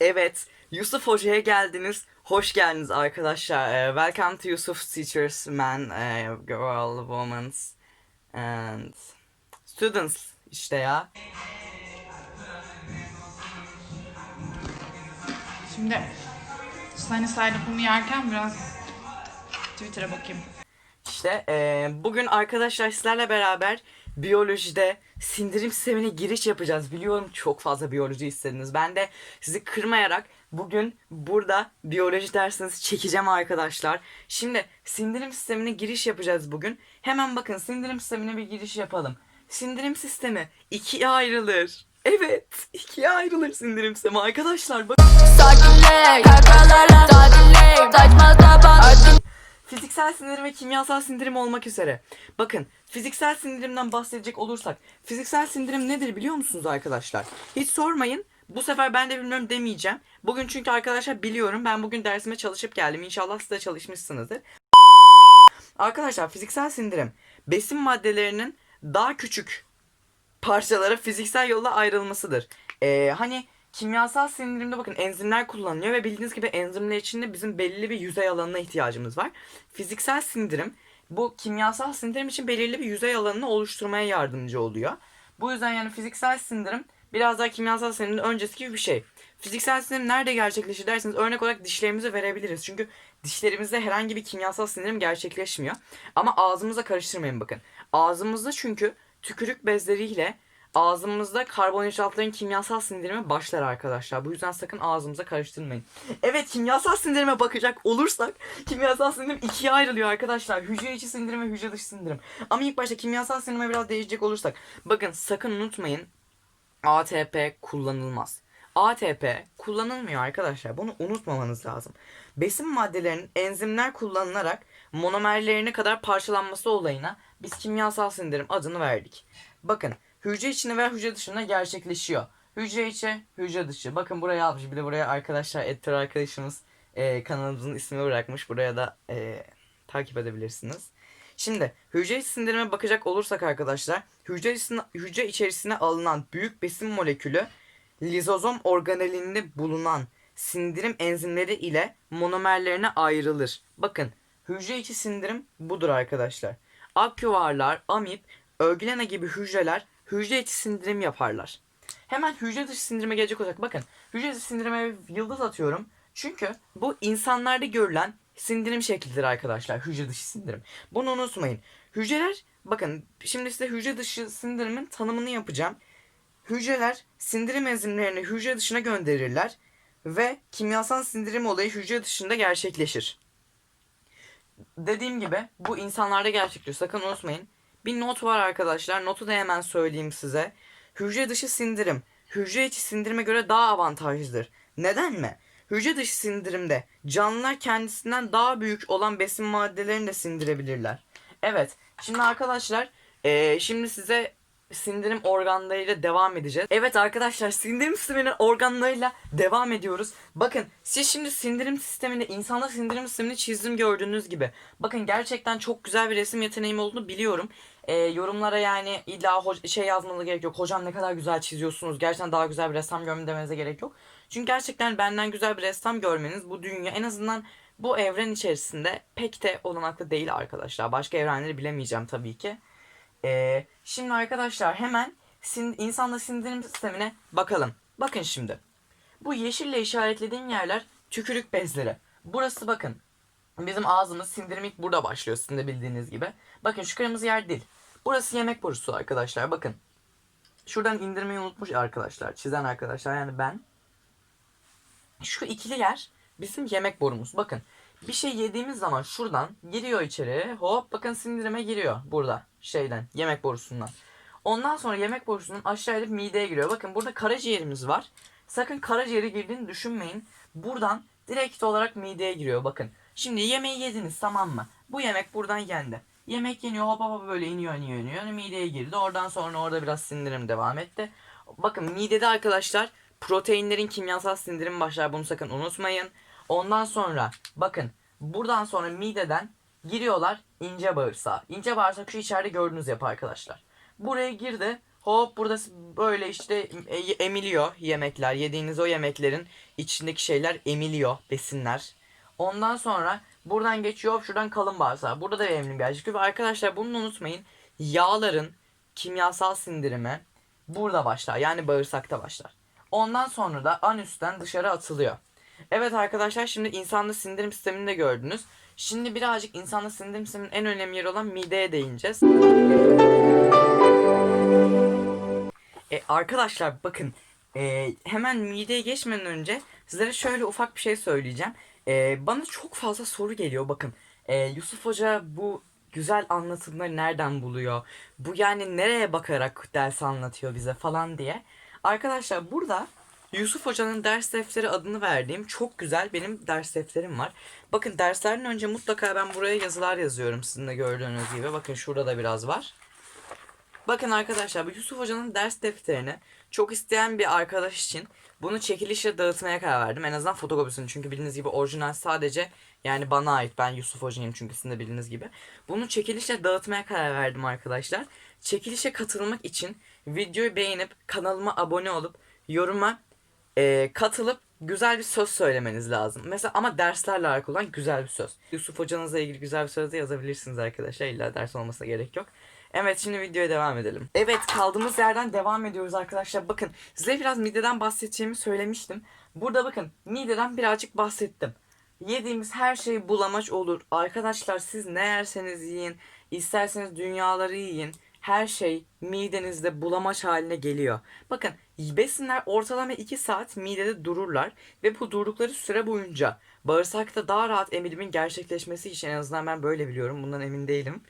Evet, Yusuf Hoca'ya geldiniz. Hoş geldiniz arkadaşlar. Ee, welcome to Yusuf Teachers, man, eh, girl, women and students işte ya. Şimdi Side Up'ımı yerken biraz Twitter'a bakayım. İşte eee, bugün arkadaşlar sizlerle beraber biyolojide sindirim sistemine giriş yapacağız. Biliyorum çok fazla biyoloji istediniz. Ben de sizi kırmayarak bugün burada biyoloji dersinizi çekeceğim arkadaşlar. Şimdi sindirim sistemine giriş yapacağız bugün. Hemen bakın sindirim sistemine bir giriş yapalım. Sindirim sistemi ikiye ayrılır. Evet, ikiye ayrılır sindirim sistemi arkadaşlar. Bakın. Sakinle, kahkahalarla tatille Saçma sapan Fiziksel sindirim ve kimyasal sindirim olmak üzere. Bakın fiziksel sindirimden bahsedecek olursak. Fiziksel sindirim nedir biliyor musunuz arkadaşlar? Hiç sormayın. Bu sefer ben de bilmiyorum demeyeceğim. Bugün çünkü arkadaşlar biliyorum. Ben bugün dersime çalışıp geldim. İnşallah siz de çalışmışsınızdır. Arkadaşlar fiziksel sindirim besin maddelerinin daha küçük parçalara fiziksel yolla ayrılmasıdır. Ee, hani kimyasal sindirimde bakın enzimler kullanılıyor ve bildiğiniz gibi enzimler için de bizim belirli bir yüzey alanına ihtiyacımız var. Fiziksel sindirim bu kimyasal sindirim için belirli bir yüzey alanını oluşturmaya yardımcı oluyor. Bu yüzden yani fiziksel sindirim biraz daha kimyasal sindirimin öncesi gibi bir şey. Fiziksel sindirim nerede gerçekleşir derseniz örnek olarak dişlerimizi verebiliriz. Çünkü dişlerimizde herhangi bir kimyasal sindirim gerçekleşmiyor. Ama ağzımıza karıştırmayın bakın. Ağzımızda çünkü tükürük bezleriyle ağzımızda karbonhidratların kimyasal sindirimi başlar arkadaşlar. Bu yüzden sakın ağzımıza karıştırmayın. Evet kimyasal sindirime bakacak olursak kimyasal sindirim ikiye ayrılıyor arkadaşlar. Hücre içi sindirim ve hücre dışı sindirim. Ama ilk başta kimyasal sindirime biraz değişecek olursak. Bakın sakın unutmayın ATP kullanılmaz. ATP kullanılmıyor arkadaşlar. Bunu unutmamanız lazım. Besin maddelerinin enzimler kullanılarak monomerlerine kadar parçalanması olayına biz kimyasal sindirim adını verdik. Bakın hücre içinde veya hücre dışında gerçekleşiyor. Hücre içi, hücre dışı. Bakın buraya almış. Bir de buraya arkadaşlar editör arkadaşımız e, kanalımızın ismini bırakmış. Buraya da e, takip edebilirsiniz. Şimdi hücre içi sindirime bakacak olursak arkadaşlar hücre, içine, hücre içerisine alınan büyük besin molekülü lizozom organelinde bulunan sindirim enzimleri ile monomerlerine ayrılır. Bakın hücre içi sindirim budur arkadaşlar. Aküvarlar, amip, örgülene gibi hücreler hücre içi sindirim yaparlar. Hemen hücre dışı sindirime gelecek olacak. Bakın hücre dışı sindirime yıldız atıyorum. Çünkü bu insanlarda görülen sindirim şeklidir arkadaşlar. Hücre dışı sindirim. Bunu unutmayın. Hücreler bakın şimdi size hücre dışı sindirimin tanımını yapacağım. Hücreler sindirim enzimlerini hücre dışına gönderirler ve kimyasal sindirim olayı hücre dışında gerçekleşir. Dediğim gibi bu insanlarda gerçekleşiyor. Sakın unutmayın. Bir not var arkadaşlar. Notu da hemen söyleyeyim size. Hücre dışı sindirim hücre içi sindirime göre daha avantajlıdır. Neden mi? Hücre dışı sindirimde canlılar kendisinden daha büyük olan besin maddelerini de sindirebilirler. Evet. Şimdi arkadaşlar eee, şimdi size sindirim organlarıyla devam edeceğiz. Evet arkadaşlar sindirim sisteminin organlarıyla devam ediyoruz. Bakın siz şimdi sindirim sisteminde insanda sindirim sistemini çizdim gördüğünüz gibi. Bakın gerçekten çok güzel bir resim yeteneğim olduğunu biliyorum. Ee, yorumlara yani illa şey yazmanıza gerek yok. Hocam ne kadar güzel çiziyorsunuz. Gerçekten daha güzel bir ressam görmem demenize gerek yok. Çünkü gerçekten benden güzel bir ressam görmeniz bu dünya en azından bu evren içerisinde pek de olanaklı değil arkadaşlar. Başka evrenleri bilemeyeceğim tabii ki. Ee, şimdi arkadaşlar hemen sin insanda sindirim sistemine bakalım. Bakın şimdi. Bu yeşille işaretlediğim yerler tükürük bezleri. Burası bakın. Bizim ağzımız sindirim ilk burada başlıyor sizin de bildiğiniz gibi. Bakın şu kırmızı yer dil. Burası yemek borusu arkadaşlar bakın. Şuradan indirmeyi unutmuş arkadaşlar. Çizen arkadaşlar yani ben. Şu ikili yer bizim yemek borumuz. Bakın bir şey yediğimiz zaman şuradan giriyor içeri. Hop bakın sindirime giriyor burada şeyden yemek borusundan. Ondan sonra yemek borusunun aşağıya mideye giriyor. Bakın burada karaciğerimiz var. Sakın karaciğeri girdiğini düşünmeyin. Buradan direkt olarak mideye giriyor bakın. Şimdi yemeği yediniz tamam mı? Bu yemek buradan yendi. Yemek yeniyor hop hop böyle iniyor iniyor iniyor. Mideye girdi. Oradan sonra orada biraz sindirim devam etti. Bakın midede arkadaşlar proteinlerin kimyasal sindirimi başlar. Bunu sakın unutmayın. Ondan sonra bakın buradan sonra mideden giriyorlar ince bağırsağa. İnce bağırsak şu içeride gördüğünüz yapı arkadaşlar. Buraya girdi. Hop burada böyle işte e, emiliyor yemekler. Yediğiniz o yemeklerin içindeki şeyler emiliyor besinler. Ondan sonra buradan geçiyor şuradan kalın bağırsağı. Burada da emilim bir çıkıyor. Ve arkadaşlar bunu unutmayın. Yağların kimyasal sindirimi burada başlar. Yani bağırsakta başlar. Ondan sonra da anüsten dışarı atılıyor. Evet arkadaşlar şimdi insanda sindirim sistemini de gördünüz. Şimdi birazcık insanda sindirim sisteminin en önemli yeri olan mideye değineceğiz. E, arkadaşlar bakın e, hemen mideye geçmeden önce sizlere şöyle ufak bir şey söyleyeceğim. E, bana çok fazla soru geliyor bakın. E, Yusuf Hoca bu güzel anlatımları nereden buluyor? Bu yani nereye bakarak ders anlatıyor bize falan diye. Arkadaşlar burada Yusuf Hoca'nın ders defteri adını verdiğim çok güzel benim ders defterim var. Bakın derslerden önce mutlaka ben buraya yazılar yazıyorum sizin de gördüğünüz gibi. Bakın şurada da biraz var. Bakın arkadaşlar bu Yusuf Hoca'nın ders defterini çok isteyen bir arkadaş için bunu çekilişle dağıtmaya karar verdim. En azından fotokopisini çünkü bildiğiniz gibi orijinal sadece yani bana ait. Ben Yusuf Hoca'yım çünkü sizin de bildiğiniz gibi. Bunu çekilişle dağıtmaya karar verdim arkadaşlar. Çekilişe katılmak için videoyu beğenip kanalıma abone olup yoruma e, katılıp güzel bir söz söylemeniz lazım. Mesela ama derslerle alakalı olan güzel bir söz. Yusuf hocanızla ilgili güzel bir söz de yazabilirsiniz arkadaşlar. İlla ders olmasına gerek yok. Evet şimdi videoya devam edelim. Evet kaldığımız yerden devam ediyoruz arkadaşlar. Bakın size biraz mideden bahsedeceğimi söylemiştim. Burada bakın mideden birazcık bahsettim. Yediğimiz her şey bulamaç olur. Arkadaşlar siz ne yerseniz yiyin. isterseniz dünyaları yiyin. Her şey midenizde bulamaç haline geliyor. Bakın besinler ortalama 2 saat midede dururlar. Ve bu durdukları süre boyunca bağırsakta daha rahat emilimin gerçekleşmesi için en azından ben böyle biliyorum. Bundan emin değilim.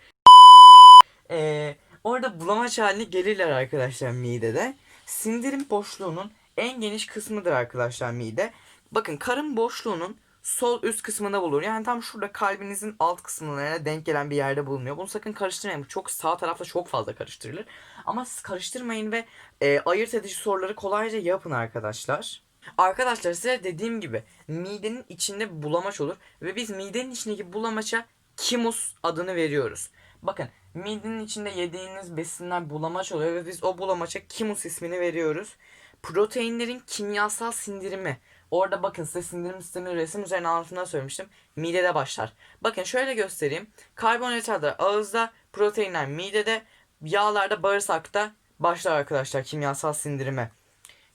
Ee, orada bulamaç haline gelirler arkadaşlar midede. Sindirim boşluğunun en geniş kısmıdır arkadaşlar mide. Bakın karın boşluğunun sol üst kısmında bulunur. Yani tam şurada kalbinizin alt kısmına denk gelen bir yerde bulunuyor. Bunu sakın karıştırmayın. Çok sağ tarafta çok fazla karıştırılır. Ama siz karıştırmayın ve e, ayırt edici soruları kolayca yapın arkadaşlar. Arkadaşlar size dediğim gibi midenin içinde bulamaç olur ve biz midenin içindeki bulamaça kimus adını veriyoruz. Bakın midenin içinde yediğiniz besinler bulamaç oluyor ve biz o bulamaça kimus ismini veriyoruz. Proteinlerin kimyasal sindirimi. Orada bakın size sindirim sisteminin resim üzerine anlatımda söylemiştim. Midede başlar. Bakın şöyle göstereyim. Karbonhidratlar ağızda, proteinler midede, yağlarda bağırsakta başlar arkadaşlar kimyasal sindirime.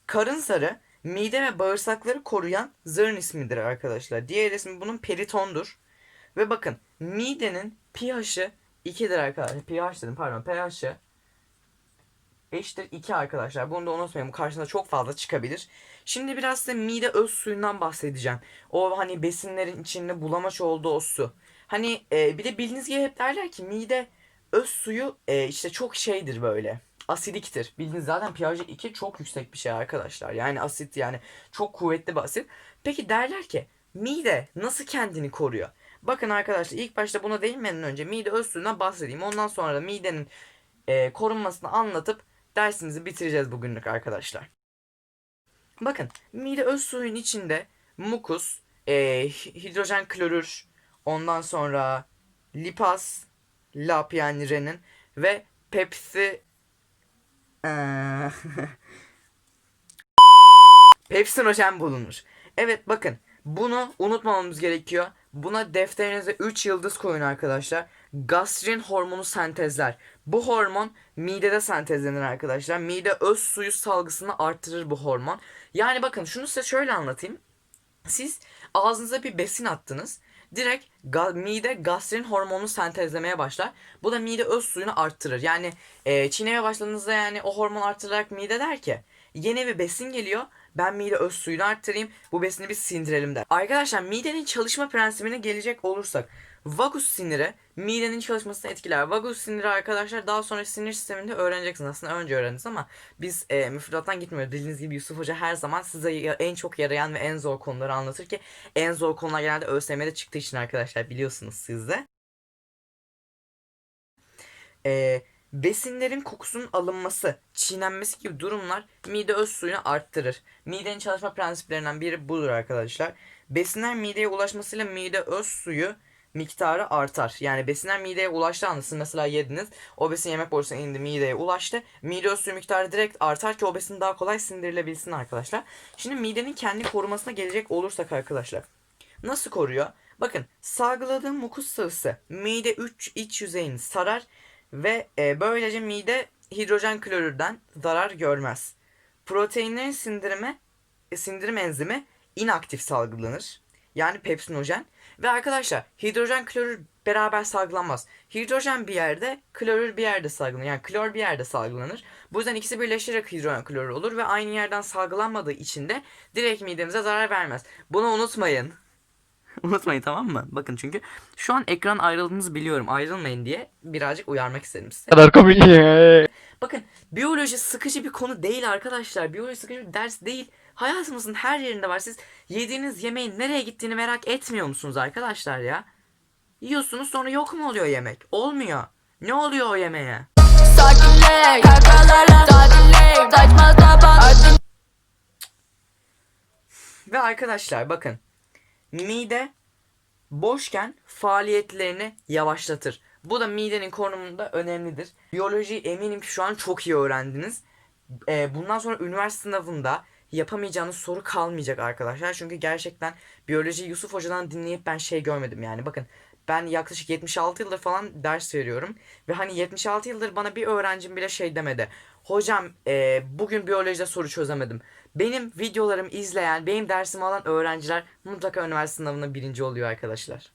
Karın sarı mide ve bağırsakları koruyan zarın ismidir arkadaşlar. Diğer ismi bunun peritondur. Ve bakın midenin pH'i 2'dir arkadaşlar. pH dedim pardon pH'i 5'tir 2 arkadaşlar. Bunu da unutmayın. Karşınıza çok fazla çıkabilir. Şimdi biraz size mide öz suyundan bahsedeceğim. O hani besinlerin içinde bulamaç olduğu o su. Hani e, bir de bildiğiniz gibi hep derler ki mide öz suyu e, işte çok şeydir böyle. Asidiktir. Bildiğiniz zaten pH 2 çok yüksek bir şey arkadaşlar. Yani asit yani çok kuvvetli bir asit. Peki derler ki mide nasıl kendini koruyor? Bakın arkadaşlar ilk başta buna değinmeden önce mide öz suyundan bahsedeyim. Ondan sonra da midenin e, korunmasını anlatıp dersimizi bitireceğiz bugünlük arkadaşlar. Bakın mide öz suyun içinde mukus, e, hidrojen klorür, ondan sonra lipaz, lap yani renin ve pepsi eee, pepsinojen bulunur. Evet bakın bunu unutmamamız gerekiyor. Buna defterinize 3 yıldız koyun arkadaşlar. Gastrin hormonu sentezler. Bu hormon midede sentezlenir arkadaşlar. Mide öz suyu salgısını arttırır bu hormon. Yani bakın şunu size şöyle anlatayım. Siz ağzınıza bir besin attınız. Direkt ga- mide gastrin hormonunu sentezlemeye başlar. Bu da mide öz suyunu arttırır. Yani e, çiğnemeye başladığınızda yani o hormon arttırarak mide der ki yeni bir besin geliyor. Ben mide öz suyunu arttırayım. Bu besini biz sindirelim der. Arkadaşlar midenin çalışma prensibine gelecek olursak vagus siniri midenin çalışmasını etkiler. Vagus siniri arkadaşlar daha sonra sinir sisteminde öğreneceksiniz. Aslında önce öğrendiniz ama biz e, müfredattan gitmiyoruz. Bildiğiniz gibi Yusuf Hoca her zaman size en çok yarayan ve en zor konuları anlatır ki en zor konular genelde ÖSYM'de çıktığı için arkadaşlar biliyorsunuz siz de. E, besinlerin kokusunun alınması, çiğnenmesi gibi durumlar mide öz suyunu arttırır. Midenin çalışma prensiplerinden biri budur arkadaşlar. Besinler mideye ulaşmasıyla mide öz suyu miktarı artar. Yani besinler mideye ulaştığı anda siz mesela yediniz. O besin yemek borusuna indi mideye ulaştı. Mide üstü miktarı direkt artar ki o besin daha kolay sindirilebilsin arkadaşlar. Şimdi midenin kendi korumasına gelecek olursak arkadaşlar. Nasıl koruyor? Bakın salgıladığım mukus sıvısı mide 3 iç yüzeyini sarar ve e, böylece mide hidrojen klorürden zarar görmez. Proteinlerin sindirimi, e, sindirim enzimi inaktif salgılanır. Yani pepsinojen. Ve arkadaşlar hidrojen klorür beraber salgılanmaz. Hidrojen bir yerde, klorür bir yerde salgılanır. Yani klor bir yerde salgılanır. Bu yüzden ikisi birleşerek hidrojen klorür olur ve aynı yerden salgılanmadığı için de direkt midemize zarar vermez. Bunu unutmayın. Unutmayın tamam mı? Bakın çünkü şu an ekran ayrıldığınızı biliyorum. Ayrılmayın diye birazcık uyarmak istedim size. kadar komik. Bakın biyoloji sıkıcı bir konu değil arkadaşlar. Biyoloji sıkıcı bir ders değil. Hayatımızın her yerinde var. Siz yediğiniz yemeğin nereye gittiğini merak etmiyor musunuz arkadaşlar ya? Yiyorsunuz sonra yok mu oluyor yemek? Olmuyor. Ne oluyor o yemeğe? Ve arkadaşlar bakın. Mide boşken faaliyetlerini yavaşlatır. Bu da midenin konumunda önemlidir. Biyoloji eminim ki şu an çok iyi öğrendiniz. Ee, bundan sonra üniversite sınavında yapamayacağınız soru kalmayacak arkadaşlar. Çünkü gerçekten biyoloji Yusuf Hoca'dan dinleyip ben şey görmedim yani. Bakın ben yaklaşık 76 yıldır falan ders veriyorum. Ve hani 76 yıldır bana bir öğrencim bile şey demedi. Hocam e, bugün biyolojide soru çözemedim. Benim videolarımı izleyen, benim dersimi alan öğrenciler mutlaka üniversite sınavında birinci oluyor arkadaşlar.